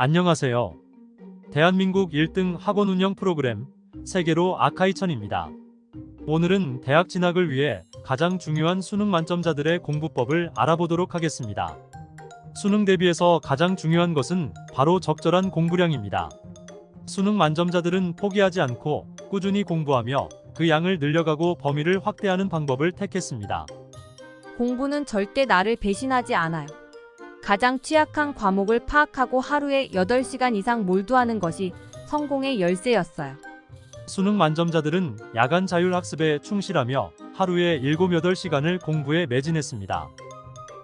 안녕하세요. 대한민국 1등 학원 운영 프로그램 세계로 아카이천입니다. 오늘은 대학 진학을 위해 가장 중요한 수능 만점자들의 공부법을 알아보도록 하겠습니다. 수능 대비해서 가장 중요한 것은 바로 적절한 공부량입니다. 수능 만점자들은 포기하지 않고 꾸준히 공부하며 그 양을 늘려가고 범위를 확대하는 방법을 택했습니다. 공부는 절대 나를 배신하지 않아요. 가장 취약한 과목을 파악하고 하루에 8시간 이상 몰두하는 것이 성공의 열쇠였어요. 수능 만점자들은 야간 자율학습에 충실하며 하루에 7, 8시간을 공부에 매진했습니다.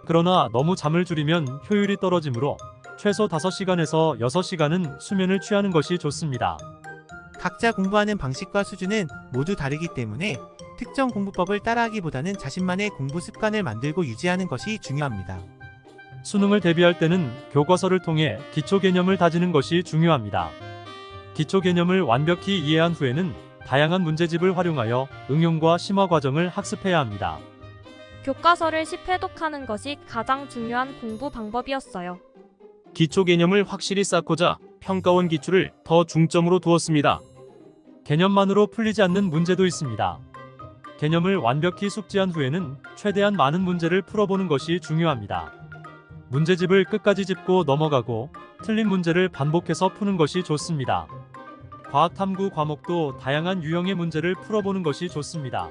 그러나 너무 잠을 줄이면 효율이 떨어지므로 최소 5시간에서 6시간은 수면을 취하는 것이 좋습니다. 각자 공부하는 방식과 수준은 모두 다르기 때문에 특정 공부법을 따라하기보다는 자신만의 공부 습관을 만들고 유지하는 것이 중요합니다. 수능을 대비할 때는 교과서를 통해 기초 개념을 다지는 것이 중요합니다. 기초 개념을 완벽히 이해한 후에는 다양한 문제집을 활용하여 응용과 심화 과정을 학습해야 합니다. 교과서를 10회독하는 것이 가장 중요한 공부 방법이었어요. 기초 개념을 확실히 쌓고자 평가원 기출을 더 중점으로 두었습니다. 개념만으로 풀리지 않는 문제도 있습니다. 개념을 완벽히 숙지한 후에는 최대한 많은 문제를 풀어보는 것이 중요합니다. 문제집을 끝까지 짚고 넘어가고 틀린 문제를 반복해서 푸는 것이 좋습니다. 과학 탐구 과목도 다양한 유형의 문제를 풀어보는 것이 좋습니다.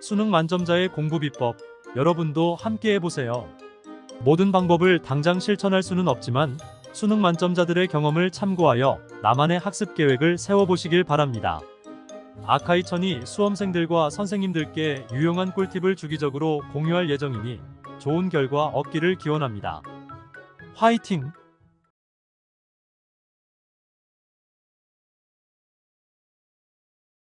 수능 만점자의 공부 비법 여러분도 함께 해보세요. 모든 방법을 당장 실천할 수는 없지만 수능 만점자들의 경험을 참고하여 나만의 학습 계획을 세워보시길 바랍니다. 아카이천이 수험생들과 선생님들께 유용한 꿀팁을 주기적으로 공유할 예정이니 좋은 결과 얻기를 기원합니다. 화이팅!